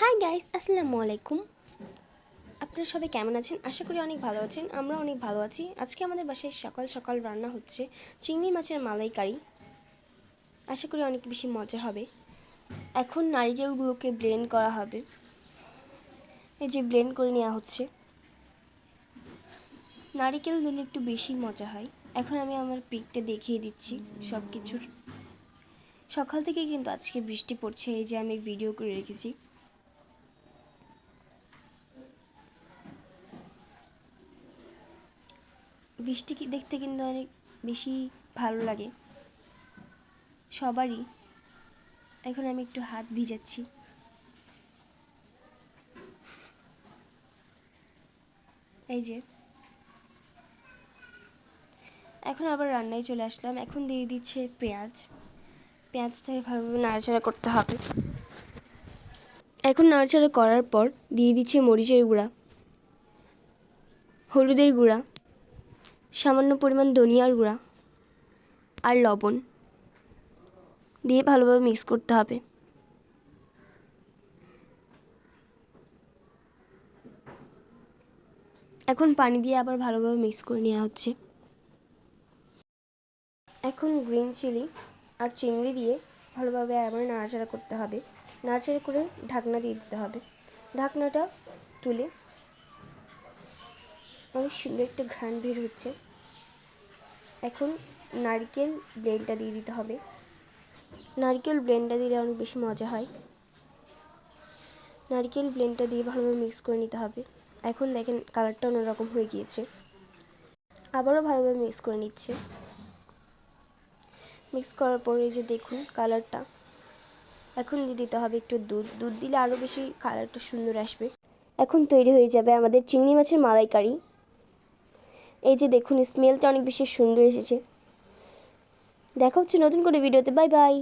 Hi guys আসসালামু আলাইকুম আপনারা সবাই কেমন আছেন? আশা করি অনেক ভালো আছেন। আমরা অনেক ভালো আছি। আজকে আমাদের বাসায় সকাল সকাল রান্না হচ্ছে চিংড়ি মাছের মালাইকারি। আশা করি অনেক বেশি মজা হবে। এখন নারিকেলগুলোকে ব্লেন্ড করা হবে। এই যে ব্লেন্ড করে নেওয়া হচ্ছে। নারিকেল দিলে একটু বেশি মজা হয়। এখন আমি আমার পিকটা দেখিয়ে দিচ্ছি সব কিছুর সকাল থেকে কিন্তু আজকে বৃষ্টি পড়ছে, এই যে আমি ভিডিও করে রেখেছি। বৃষ্টি দেখতে কিন্তু অনেক বেশি ভালো লাগে। সবারই। এখন আমি একটু হাত ভিজাচ্ছি। এই যে। এখন আবার রান্নায় চলে আসলাম। এখন দিয়ে দিচ্ছে পেঁয়াজ। পেঁয়াজটাকে ভালোভাবে নাড়াচাড়া করতে হবে। এখন নাড়াচাড়া করার পর দিয়ে দিচ্ছে মরিচের গুঁড়া। হলুদের গুঁড়া। সামান্য পরিমাণ ধনিয়ার গুঁড়া আর লবণ দিয়ে ভালোভাবে মিক্স করতে হবে। এখন পানি দিয়ে আবার ভালোভাবে মিক্স করে নেওয়া হচ্ছে। এখন গ্রিন চিলি আর চিংড়ি দিয়ে ভালোভাবে আবার নাড়াচাড়া করতে হবে। নাড়াচাড়া করে ঢাকনা দিয়ে দিতে হবে। ঢাকনাটা তুলে অনেক সুন্দর একটা ঘ্রাণ বের হচ্ছে। এখন নারকেল ব্লেন্ডটা দিয়ে দিতে হবে। নারকেল ব্লেন্ডটা দিলে অনেক বেশি মজা হয়। নারকেল ব্লেন্ডটা দিয়ে ভালোভাবে মিক্স করে নিতে হবে। এখন দেখেন কালারটা অন্যরকম হয়ে গিয়েছে। আবারও ভালোভাবে মিক্স করে নিচ্ছে। মিক্স করার পরে যে দেখুন কালারটা এখন দিয়ে দিতে হবে একটু দুধ। দুধ দিলে আরও বেশি কালারটা সুন্দর আসবে। এখন তৈরি হয়ে যাবে আমাদের চিংড়ি মাছের মালাইকারি। এই যে দেখুন স্মেলটা অনেক বেশি সুন্দর এসেছে। দেখা হচ্ছে নতুন করে ভিডিওতে বাই বাই